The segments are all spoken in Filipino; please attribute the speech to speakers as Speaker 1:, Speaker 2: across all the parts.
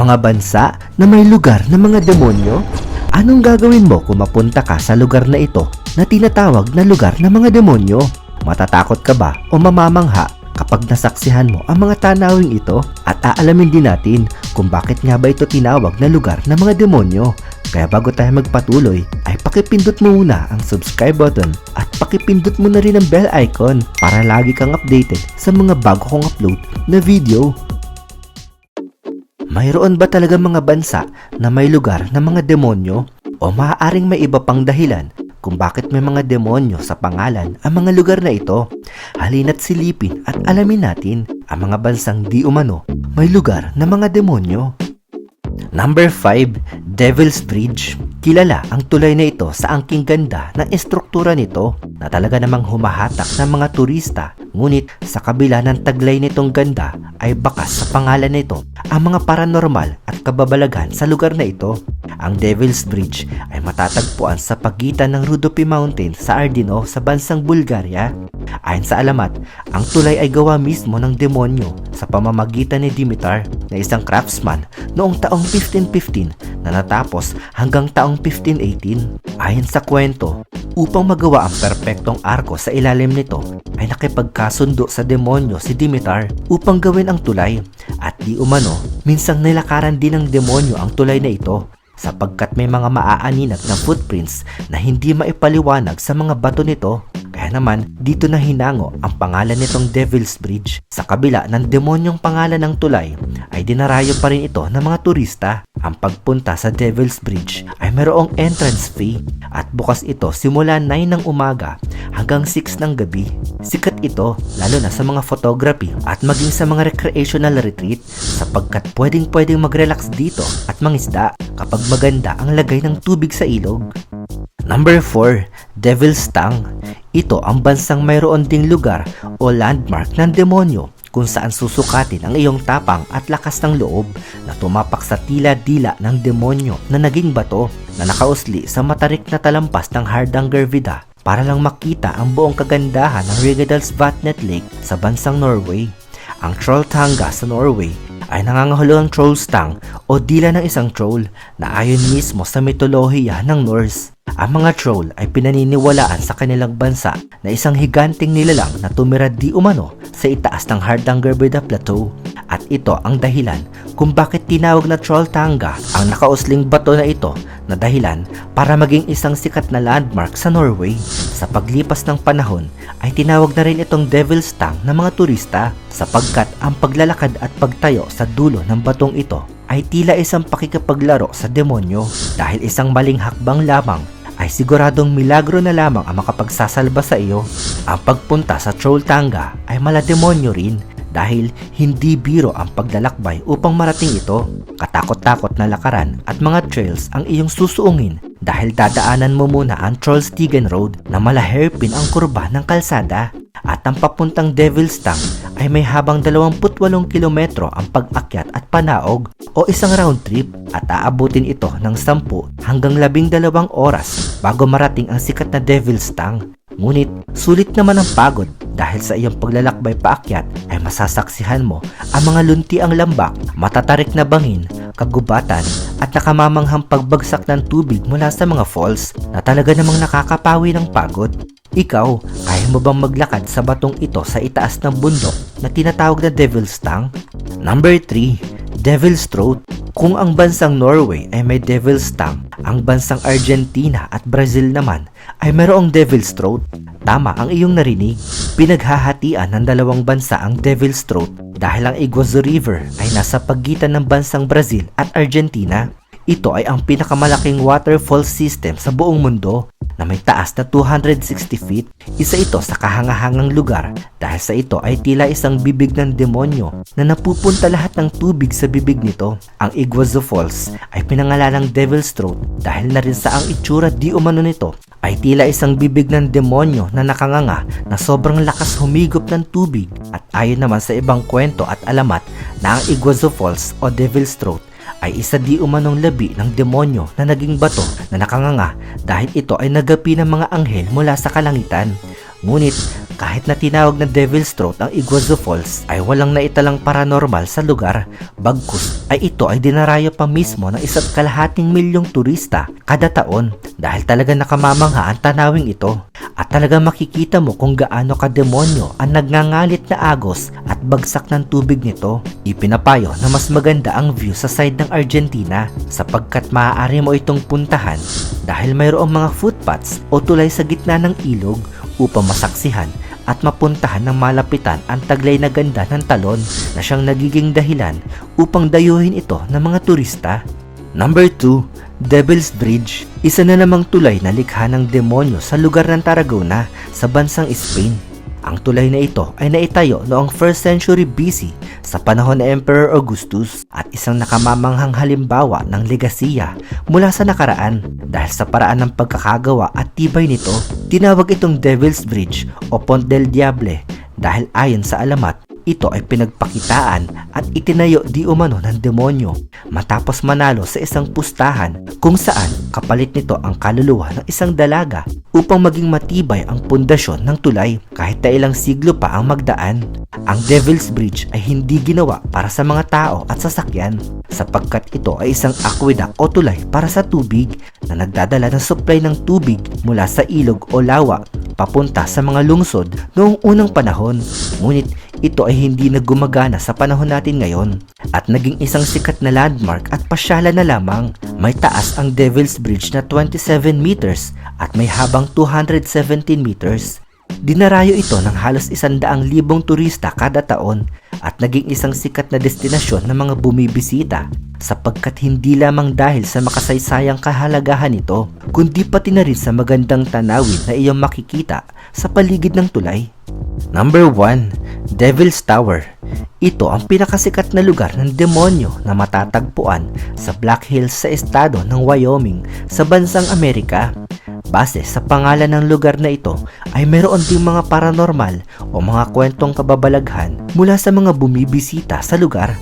Speaker 1: mga bansa na may lugar ng mga demonyo? Anong gagawin mo kung mapunta ka sa lugar na ito na tinatawag na lugar ng mga demonyo? Matatakot ka ba o mamamangha kapag nasaksihan mo ang mga tanawing ito at aalamin din natin kung bakit nga ba ito tinawag na lugar ng mga demonyo. Kaya bago tayo magpatuloy ay pakipindot mo muna ang subscribe button at pakipindot mo na rin ang bell icon para lagi kang updated sa mga bago kong upload na video. Mayroon ba talaga mga bansa na may lugar ng mga demonyo? O maaaring may iba pang dahilan kung bakit may mga demonyo sa pangalan ang mga lugar na ito? Halina't silipin at alamin natin ang mga bansang di umano may lugar ng mga demonyo. Number 5, Devil's Bridge. Kilala ang tulay na ito sa angking ganda ng estruktura nito na talaga namang humahatak ng mga turista. Ngunit sa kabila ng taglay nitong ganda ay bakas sa pangalan nito ang mga paranormal at kababalaghan sa lugar na ito. Ang Devil's Bridge ay matatagpuan sa pagitan ng Rudopy Mountain sa Ardino sa bansang Bulgaria. Ayon sa alamat, ang tulay ay gawa mismo ng demonyo sa pamamagitan ni Dimitar na isang craftsman noong taong 1515 na natapos hanggang taong 1518. Ayon sa kwento, upang magawa ang perpektong arko sa ilalim nito ay nakipagkasundo sa demonyo si Dimitar upang gawin ang tulay at di umano minsang nilakaran din ng demonyo ang tulay na ito sapagkat may mga maaaninag na footprints na hindi maipaliwanag sa mga bato nito. Naman, dito na hinango ang pangalan nitong Devil's Bridge. Sa kabila ng demonyong pangalan ng tulay, ay dinarayo pa rin ito ng mga turista. Ang pagpunta sa Devil's Bridge ay mayroong entrance fee at bukas ito simula 9 ng umaga hanggang 6 ng gabi. Sikat ito lalo na sa mga photography at maging sa mga recreational retreat sapagkat pwedeng pwedeng mag-relax dito at mangisda kapag maganda ang lagay ng tubig sa ilog. Number 4, Devil's Tongue. Ito ang bansang mayroon ding lugar o landmark ng demonyo kung saan susukatin ang iyong tapang at lakas ng loob na tumapak sa tila dila ng demonyo na naging bato na nakausli sa matarik na talampas ng Hardangervidda para lang makita ang buong kagandahan ng Rigadalsvatnet Lake sa bansang Norway. Ang Trolltanga sa Norway ay nangangahulugang Trollstang o dila ng isang troll na ayon mismo sa mitolohiya ng Norse. Ang mga troll ay pinaniniwalaan sa kanilang bansa na isang higanting nilalang na tumira di umano sa itaas ng Hardangervidda Plateau. At ito ang dahilan kung bakit tinawag na Trolltanga ang nakausling bato na ito na dahilan para maging isang sikat na landmark sa Norway. Sa paglipas ng panahon ay tinawag na rin itong Devil's Tongue ng mga turista sapagkat ang paglalakad at pagtayo sa dulo ng batong ito ay tila isang pakikapaglaro sa demonyo dahil isang maling hakbang lamang ay siguradong milagro na lamang ang makapagsasalba sa iyo. Ang pagpunta sa Trolltanga ay mala demonyo rin dahil hindi biro ang paglalakbay upang marating ito. Katakot-takot na lakaran at mga trails ang iyong susuungin dahil dadaanan mo muna ang Trollstigen Road na mala hairpin ang kurba ng kalsada at ang papuntang Devil's Tongue ay may habang 28 kilometro ang pag-akyat at panaog o isang round trip at aabutin ito ng 10 hanggang 12 oras bago marating ang sikat na Devil's Tongue. Ngunit sulit naman ang pagod dahil sa iyong paglalakbay paakyat ay masasaksihan mo ang mga lunti ang lambak, matatarik na bangin, kagubatan at nakamamanghang pagbagsak ng tubig mula sa mga falls na talaga namang nakakapawi ng pagod. Ikaw, kaya mo bang maglakad sa batong ito sa itaas ng bundok na tinatawag na Devil's Tongue? Number 3, Devil's Throat. Kung ang bansang Norway ay may Devil's Tongue, ang bansang Argentina at Brazil naman ay mayroong Devil's Throat. Tama ang iyong narinig. Pinaghahatian ng dalawang bansa ang Devil's Throat dahil ang Iguazu River ay nasa pagitan ng bansang Brazil at Argentina. Ito ay ang pinakamalaking waterfall system sa buong mundo na may taas na 260 feet. Isa ito sa kahangahangang lugar dahil sa ito ay tila isang bibig ng demonyo na napupunta lahat ng tubig sa bibig nito. Ang Iguazu Falls ay pinangalalang Devil's Throat dahil na rin sa ang itsura di umano nito ay tila isang bibig ng demonyo na nakanganga na sobrang lakas humigop ng tubig at ayon naman sa ibang kwento at alamat na ang Iguazu Falls o Devil's Throat ay isa di umanong labi ng demonyo na naging bato na nakanganga dahil ito ay nagapi ng mga anghel mula sa kalangitan. Ngunit kahit na tinawag na Devil's Throat ang Iguazu Falls ay walang naitalang paranormal sa lugar. Bagkus ay ito ay dinarayo pa mismo ng isa't kalahating milyong turista kada taon dahil talaga nakamamangha ang tanawing ito. At talaga makikita mo kung gaano kademonyo ang nagngangalit na agos at bagsak ng tubig nito. Ipinapayo na mas maganda ang view sa side ng Argentina sapagkat maaari mo itong puntahan dahil mayroong mga footpaths o tulay sa gitna ng ilog upang masaksihan at mapuntahan ng malapitan ang taglay na ganda ng talon na siyang nagiging dahilan upang dayuhin ito ng mga turista. Number 2, Devil's Bridge. Isa na namang tulay na likha ng demonyo sa lugar ng Tarragona sa bansang Spain. Ang tulay na ito ay naitayo noong 1st century BC sa panahon ni Emperor Augustus at isang nakamamanghang halimbawa ng legasiya mula sa nakaraan dahil sa paraan ng pagkakagawa at tibay nito. Tinawag itong Devil's Bridge o Pont del Diable dahil ayon sa alamat, ito ay pinagpakitaan at itinayo di umano ng demonyo matapos manalo sa isang pustahan kung saan kapalit nito ang kaluluwa ng isang dalaga upang maging matibay ang pundasyon ng tulay kahit na ilang siglo pa ang magdaan. Ang Devil's Bridge ay hindi ginawa para sa mga tao at sasakyan sapagkat ito ay isang aqueduct o tulay para sa tubig na nagdadala ng supply ng tubig mula sa ilog o lawa papunta sa mga lungsod noong unang panahon. Ngunit ito ay hindi na gumagana sa panahon natin ngayon at naging isang sikat na landmark at pasyalan na lamang. May taas ang Devil's Bridge na 27 meters at may habang 217 meters. Dinarayo ito ng halos isandaang libong turista kada taon at naging isang sikat na destinasyon ng mga bumibisita sapagkat hindi lamang dahil sa makasaysayang kahalagahan nito kundi pati na rin sa magandang tanawin na iyong makikita sa paligid ng tulay. Number 1, Devil's Tower. Ito ang pinakasikat na lugar ng demonyo na matatagpuan sa Black Hills sa estado ng Wyoming sa bansang Amerika. Base sa pangalan ng lugar na ito ay meron ding mga paranormal o mga kwentong kababalaghan mula sa mga bumibisita sa lugar.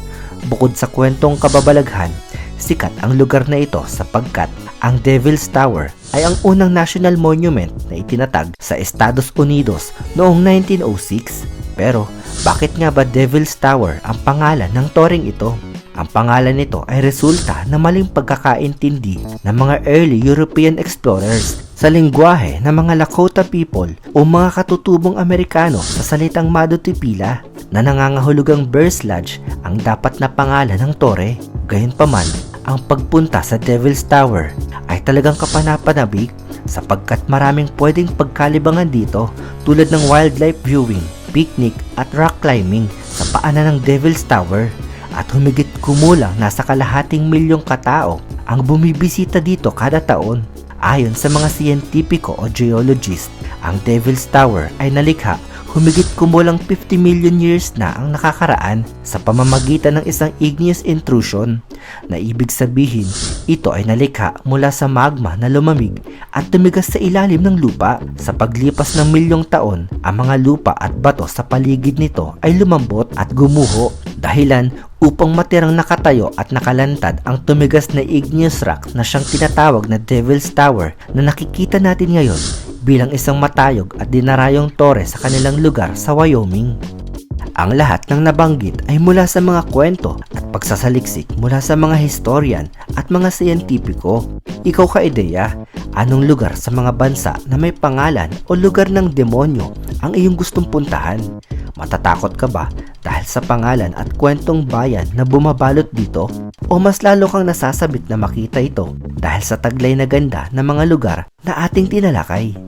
Speaker 1: Bukod sa kwentong kababalaghan, sikat ang lugar na ito sapagkat ang Devil's Tower ay ang unang national monument na itinatag sa Estados Unidos noong 1906. Pero bakit nga ba Devil's Tower ang pangalan ng toring ito? Ang pangalan nito ay resulta ng maling pagkakaintindi ng mga early European explorers sa lingwahe ng mga Lakota people o mga katutubong Amerikano sa salitang Madutipila na nangangahulugang Bear's Lodge ang dapat na pangalan ng tore. Gayunpaman, ang pagpunta sa Devil's Tower ay talagang kapanapanabik sapagkat maraming pwedeng pagkalibangan dito tulad ng wildlife viewing, picnic at rock climbing sa paanan ng Devil's Tower at humigit kumulang nasa kalahating milyong katao ang bumibisita dito kada taon. Ayon sa mga siyentipiko o geologist, ang Devil's Tower ay nalikha humigit kumulang 50 million years na ang nakakaraan sa pamamagitan ng isang igneous intrusion na ibig sabihin ito ay nalikha mula sa magma na lumamig at tumigas sa ilalim ng lupa. Sa paglipas ng milyong taon, ang mga lupa at bato sa paligid nito ay lumambot at gumuho dahilan upang matirang nakatayo at nakalantad ang tumigas na igneous rock na siyang tinatawag na Devil's Tower na nakikita natin ngayon bilang isang matayog at dinarayong tore sa kanilang lugar sa Wyoming. Ang lahat ng nabanggit ay mula sa mga kwento at pagsasaliksik mula sa mga historian at mga siyentipiko. Ikaw ka ideya, anong lugar sa mga bansa na may pangalan o lugar ng demonyo ang iyong gustong puntahan? Matatakot ka ba dahil sa pangalan at kwentong bayan na bumabalot dito? O mas lalo kang nasasabit na makita ito dahil sa taglay na ganda ng mga lugar na ating tinalakay?